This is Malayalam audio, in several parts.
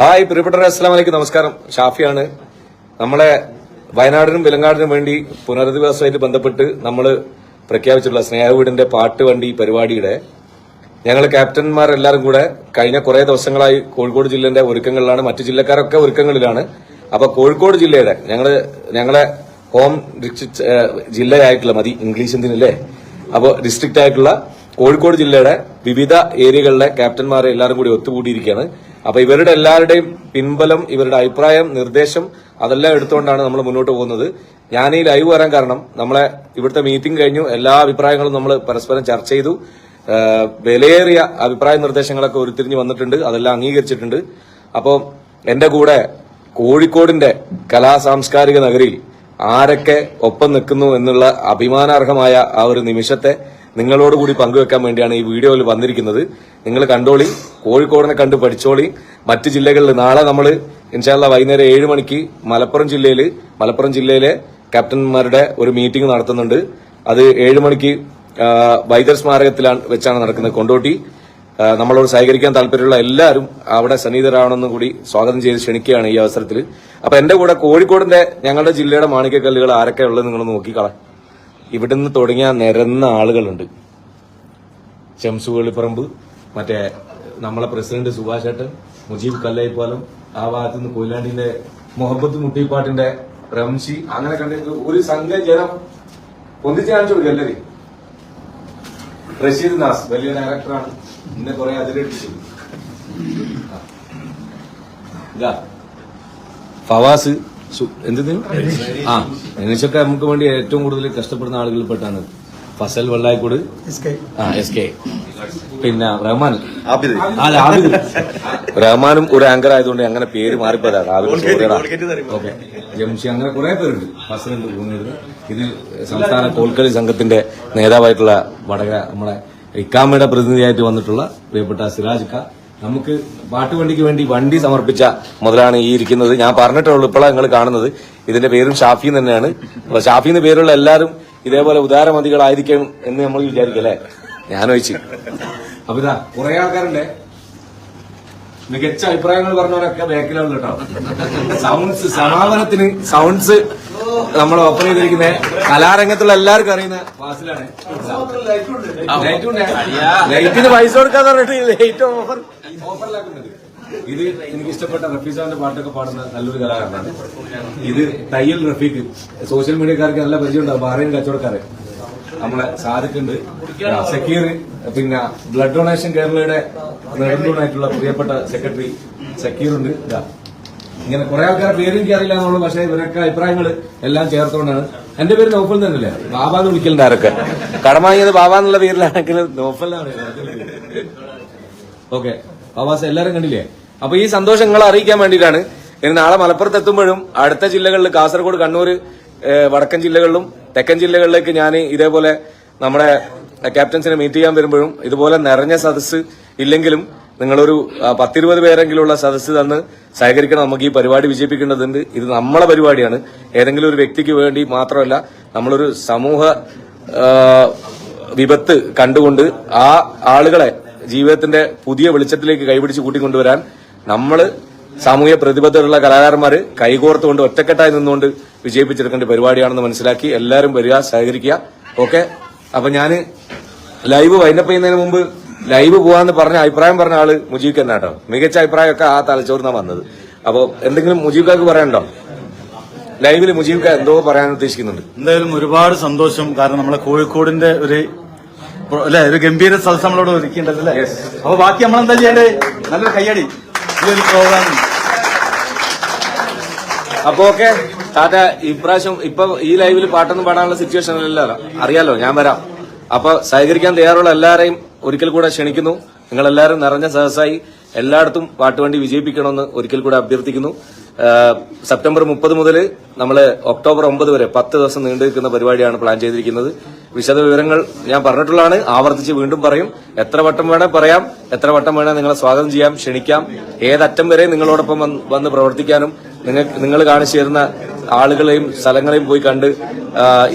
ഹായ് പ്രിയപ്പെട്ടവരെ അസ്സാം വലൈക്കും നമസ്കാരം. ഷാഫിയാണ്. നമ്മളെ വയനാടിനും വിലങ്ങാടിനും വേണ്ടി പുനരധിവാസമായിട്ട് ബന്ധപ്പെട്ട് നമ്മൾ പ്രഖ്യാപിച്ചിട്ടുള്ള സ്നേഹവീടിന്റെ പാട്ട് വണ്ടി പരിപാടിയുടെ. ഞങ്ങൾ ക്യാപ്റ്റന്മാരെല്ലാവരും കൂടെ കഴിഞ്ഞ കുറെ ദിവസങ്ങളായി കോഴിക്കോട് ജില്ലേന്റെ ഒരുക്കങ്ങളിലാണ്. മറ്റു ജില്ലക്കാരൊക്കെ ഒരുക്കങ്ങളിലാണ്. അപ്പൊ കോഴിക്കോട് ജില്ലയുടെ ഞങ്ങൾ ഞങ്ങളെ ഹോം ഡിസ്ട്രിക്ട് ജില്ലയായിട്ടുള്ള മതി ഇംഗ്ലീഷ് എന്തിനല്ലേ? അപ്പോൾ ഡിസ്ട്രിക്റ്റ് ആയിട്ടുള്ള കോഴിക്കോട് ജില്ലയുടെ വിവിധ ഏരിയകളിലെ ക്യാപ്റ്റന്മാരെ എല്ലാവരും കൂടി ഒത്തുകൂടിയിരിക്കുകയാണ്. അപ്പൊ ഇവരുടെ എല്ലാവരുടെയും പിൻബലം ഇവരുടെ അഭിപ്രായം നിർദ്ദേശം അതെല്ലാം എടുത്തുകൊണ്ടാണ് നമ്മൾ മുന്നോട്ട് പോകുന്നത്. ഞാൻ ഈ ലൈവ് വരാൻ കാരണം നമ്മളെ ഇവിടുത്തെ മീറ്റിംഗ് കഴിഞ്ഞു. എല്ലാ അഭിപ്രായങ്ങളും നമ്മൾ പരസ്പരം ചർച്ച ചെയ്തു. വിലയേറിയ അഭിപ്രായ നിർദ്ദേശങ്ങളൊക്കെ ഉരുത്തിരിഞ്ഞ് വന്നിട്ടുണ്ട്. അതെല്ലാം അംഗീകരിച്ചിട്ടുണ്ട്. അപ്പോൾ എന്റെ കൂടെ കോഴിക്കോടിന്റെ കലാ സാംസ്കാരിക നഗരിയിൽ ആരൊക്കെ ഒപ്പം നിൽക്കുന്നു എന്നുള്ള അഭിമാനാർഹമായ ആ ഒരു നിമിഷത്തെ നിങ്ങളോട് കൂടി പങ്കുവെക്കാൻ വേണ്ടിയാണ് ഈ വീഡിയോയിൽ വന്നിരിക്കുന്നത്. നിങ്ങൾ കണ്ടോളി കോഴിക്കോടിനെ കണ്ട് പഠിച്ചോളി. മറ്റ് ജില്ലകളിൽ നാളെ നമ്മൾ ഇൻഷാല്ല വൈകുന്നേരം ഏഴ് മണിക്ക് മലപ്പുറം ജില്ലയിൽ മലപ്പുറം ജില്ലയിലെ ക്യാപ്റ്റന്മാരുടെ ഒരു മീറ്റിംഗ് നടത്തുന്നുണ്ട്. അത് ഏഴ് മണിക്ക് വൈദ്യർ സ്മാരകത്തിലാണ് വെച്ചാണ് നടക്കുന്നത് കൊണ്ടോട്ടി. നമ്മളോട് സഹകരിക്കാൻ താല്പര്യമുള്ള എല്ലാവരും അവിടെ സന്നിഹിതരാവണമെന്ന് കൂടി സ്വാഗതം ചെയ്ത് ക്ഷണിക്കുകയാണ് ഈ അവസരത്തിൽ അപ്പൊ എന്റെ കൂടെ കോഴിക്കോടിന്റെ ഞങ്ങളുടെ ജില്ലയുടെ മാണിക്യക്കല്ലുകൾ ആരൊക്കെ ഉള്ളത് നിങ്ങൾ നോക്കിക്കളാം. ഇവിടുന്ന് തുടങ്ങിയ നിരന്ന ആളുകളുണ്ട്. ഷംസു വെളിപ്പറമ്പ് മറ്റേ നമ്മളെ പ്രസിഡന്റ് സുഭാഷ് ഏട്ടൻ മുജീബ് കല്ലൈപ്പാലം ആ ഭാഗത്ത് നിന്ന് കൊയിലാണ്ടിന്റെ മുഹബത്ത് മുട്ടിപ്പാട്ടിന്റെ റംഷി അങ്ങനെ കണ്ടിട്ട് ഒരു സംഘം ജനം ഒന്നിച്ച് കാണിച്ചു എല്ലാവരും റഷീദ് നാസ് വലിയ ഡയറക്ടറാണ് ഇന്നെ കുറെ അതിലെടുത്തു ഫവാസ് സു- എന്ത് ആ എന്നുവെച്ചൊക്കെ നമുക്ക് വേണ്ടി ഏറ്റവും കൂടുതൽ കഷ്ടപ്പെടുന്ന ആളുകളിൽ പെട്ടാണ് ഫസൽ വെള്ളായിക്കോട്. ആ എസ് കെ. പിന്നെ റഹ്മാൻ. അല്ല ആബിദ്. റഹ്മാനും ഒരു ആങ്കർ ആയതുകൊണ്ട് അങ്ങനെ പേര് മാറിപ്പോയതാണ് ഓക്കെ ജംഷി അങ്ങനെ കുറെ പേരുണ്ട്. ഫസലുണ്ട് ഭൂമിയിൽ ഇത് സംസ്ഥാന കോൽക്കളി സംഘത്തിന്റെ നേതാവായിട്ടുള്ള വടകര നമ്മളെ ഇക്കാമയുടെ പ്രതിനിധിയായിട്ട് വന്നിട്ടുള്ള പ്രിയപ്പെട്ട സിറാജ് ഖാ നമുക്ക് പാട്ടുവണ്ടിക്ക് വേണ്ടി വണ്ടി സമർപ്പിച്ച മുതലാണ് ഈ ഇരിക്കുന്നത്. ഞാൻ പറഞ്ഞിട്ടുള്ളൂ ഇപ്പോഴാണ് നിങ്ങൾ കാണുന്നത്. ഇതിന്റെ പേരും ഷാഫി തന്നെയാണ്. അപ്പൊ ഷാഫി എന്ന പേരുള്ള എല്ലാവരും ഇതേപോലെ ഉദാരമതികളായിരിക്കും എന്ന് നമ്മൾ വിചാരിക്കും അല്ലേ? ഞാൻ ചോദിച്ചു അപ്പൊ ഇതാ കുറെ ആൾക്കാരുണ്ട്. മികച്ച അഭിപ്രായങ്ങൾ പറഞ്ഞവരൊക്കെ ബാക്കിലാണ് കേട്ടോ. സൗണ്ട്സ് സമാപനത്തിന് സൗണ്ട്സ് നമ്മൾ ഓപ്പൺ ചെയ്തിരിക്കുന്ന കലാരംഗത്തുള്ള എല്ലാവർക്കും അറിയുന്ന ലൈറ്റിന് പൈസ കൊടുക്കാന്ന് പറഞ്ഞിട്ട് ഓഫർ ഇത് എനിക്ക് ഇഷ്ടപ്പെട്ട റഫീസാന്റെ പാട്ടൊക്കെ പാടുന്ന നല്ലൊരു കലാകാരനാണ്. ഇത് തയ്യൽ റഫീഖ്. സോഷ്യൽ മീഡിയക്കാർക്ക് നല്ല പരിചയം ഉണ്ടാവും ഭാര്യയും കച്ചവടക്കാരൻ നമ്മളെ സാധിക്കുണ്ട്. സക്കീർ പിന്നെ ബ്ലഡ് ഡൊണേഷൻ കേരളയുടെ നെടുന്തൂണായിട്ടുള്ള പ്രിയപ്പെട്ട സെക്രട്ടറി സക്കീറുണ്ട്. ഇതാ. ഇങ്ങനെ കുറെ ആൾക്കാരെ പേര് എനിക്ക് അറിയില്ല എന്നുള്ളൂ പക്ഷേ ഇവരൊക്കെ അഭിപ്രായങ്ങൾ എല്ലാം ചേർത്തുകൊണ്ടാണ് എന്റെ പേര് നോഫൽ തന്നെയല്ലേ? ബാബ എന്ന് വിളിക്കലുണ്ട് ആരൊക്കെ? കടം ബാബ എന്നുള്ള പേരിലാണെങ്കിൽ നോഫൽ ഓക്കെ. ബാബാസ് എല്ലാരും കണ്ടില്ലേ? അപ്പൊ ഈ സന്തോഷം നിങ്ങളെ അറിയിക്കാൻ വേണ്ടിയിട്ടാണ്. ഇനി നാളെ മലപ്പുറത്ത് എത്തുമ്പോഴും അടുത്ത ജില്ലകളിൽ കാസർഗോഡ് കണ്ണൂർ വടക്കൻ ജില്ലകളിലും തെക്കൻ ജില്ലകളിലേക്ക് ഞാൻ ഇതേപോലെ നമ്മുടെ ക്യാപ്റ്റൻസിനെ മീറ്റ് ചെയ്യാൻ വരുമ്പോഴും ഇതുപോലെ നിറഞ്ഞ സദസ്സ് ഇല്ലെങ്കിലും നിങ്ങളൊരു പത്തിരുപത് പേരെങ്കിലുള്ള സദസ്സ് തന്ന് സഹകരിക്കണം. നമുക്ക് ഈ പരിപാടി വിജയിപ്പിക്കേണ്ടതുണ്ട്. ഇത് നമ്മളെ പരിപാടിയാണ്. ഏതെങ്കിലും ഒരു വ്യക്തിക്ക് വേണ്ടി മാത്രമല്ല നമ്മളൊരു സമൂഹ വിപത്ത് കണ്ടുകൊണ്ട് ആ ആളുകളെ ജീവിതത്തിന്റെ പുതിയ വെളിച്ചത്തിലേക്ക് കൈപിടിച്ച് കൂട്ടിക്കൊണ്ടുവരാൻ നമ്മൾ സാമൂഹ്യ പ്രതിബദ്ധതയുള്ള കലാകാരന്മാർ കൈകോർത്തുകൊണ്ട് ഒറ്റക്കെട്ടായി നിന്നുകൊണ്ട് വിജയിപ്പിച്ചെടുക്കേണ്ട പരിപാടിയാണെന്ന് മനസ്സിലാക്കി എല്ലാവരും വരിക സഹകരിക്കുക. ഓക്കെ? അപ്പൊ ഞാൻ ലൈവ് വൈൻഡപ്പ് ചെയ്യുന്നതിന് മുമ്പ് ലൈവ് പോവാന്ന് പറഞ്ഞ അഭിപ്രായം പറഞ്ഞ ആൾ മുജീബ് കന്നാട്ടോ മികച്ച അഭിപ്രായമൊക്കെ ആ തലച്ചോറിനാ വന്നത്. അപ്പൊ എന്തെങ്കിലും മുജീബ് കാക്ക് പറയണ്ടോ ലൈവിൽ മുജീബ് ഖാ എന്തോ പറയാൻ ഉദ്ദേശിക്കുന്നുണ്ട്. എന്തായാലും ഒരുപാട് സന്തോഷം. കാരണം നമ്മളെ കോഴിക്കോടിന്റെ ഒരു അല്ലെ ഒരു ഗംഭീര സദസ് നമ്മളോട് ഒരുക്കിണ്ടല്ലേ അപ്പൊ ബാക്കി നമ്മളെന്താ ചെയ്യണ്ടേ? നല്ലൊരു കയ്യടി. ഈ ഒരു പ്രോഗ്രാം അപ്പൊ ഓക്കെ താറ്റ ഇപ്രാവശ്യം ഇപ്പൊ ഈ ലൈവിൽ പാട്ടൊന്നും പാടാനുള്ള സിറ്റുവേഷൻ അല്ലല്ലോ. അറിയാലോ ഞാൻ വരാം. അപ്പൊ സഹകരിക്കാൻ തയ്യാറുള്ള എല്ലാവരെയും ഒരിക്കൽ കൂടെ ക്ഷണിക്കുന്നു. നിങ്ങളെല്ലാവരും നിറഞ്ഞ സഹസായി എല്ലായിടത്തും പാട്ടുവണ്ടി വിജയിപ്പിക്കണമെന്ന് ഒരിക്കൽ കൂടെ അഭ്യർത്ഥിക്കുന്നു. സെപ്റ്റംബർ മുപ്പത് മുതൽ നമ്മൾ ഒക്ടോബർ ഒമ്പത് വരെ പത്ത് ദിവസം നീണ്ടു നിൽക്കുന്ന പരിപാടിയാണ് പ്ലാൻ ചെയ്തിരിക്കുന്നത്. വിശദ വിവരങ്ങൾ ഞാൻ പറഞ്ഞിട്ടുള്ളതാണ്. ആവർത്തിച്ച് വീണ്ടും പറയും. എത്ര വട്ടം വേണേ പറയാം. എത്ര വട്ടം വേണേ നിങ്ങളെ സ്വാഗതം ചെയ്യാം ക്ഷണിക്കാം. ഏതറ്റം വരെ നിങ്ങളോടൊപ്പം വന്ന് പ്രവർത്തിക്കാനും നിങ്ങൾ നിങ്ങൾ കാണിച്ചു തരുന്ന ആളുകളെയും സ്ഥലങ്ങളെയും പോയി കണ്ട്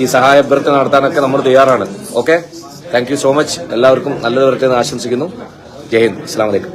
ഈ സഹായ അഭ്യർത്ഥന നടത്താനൊക്കെ നമ്മൾ തയ്യാറാണ്. ഓക്കെ? Thank so much. എല്ലാവർക്കും നല്ലത് വരട്ടെ എന്ന് ആശംസിക്കുന്നു. ജയ് ഹിന്ദ്. അസ്സാം വലൈക്കും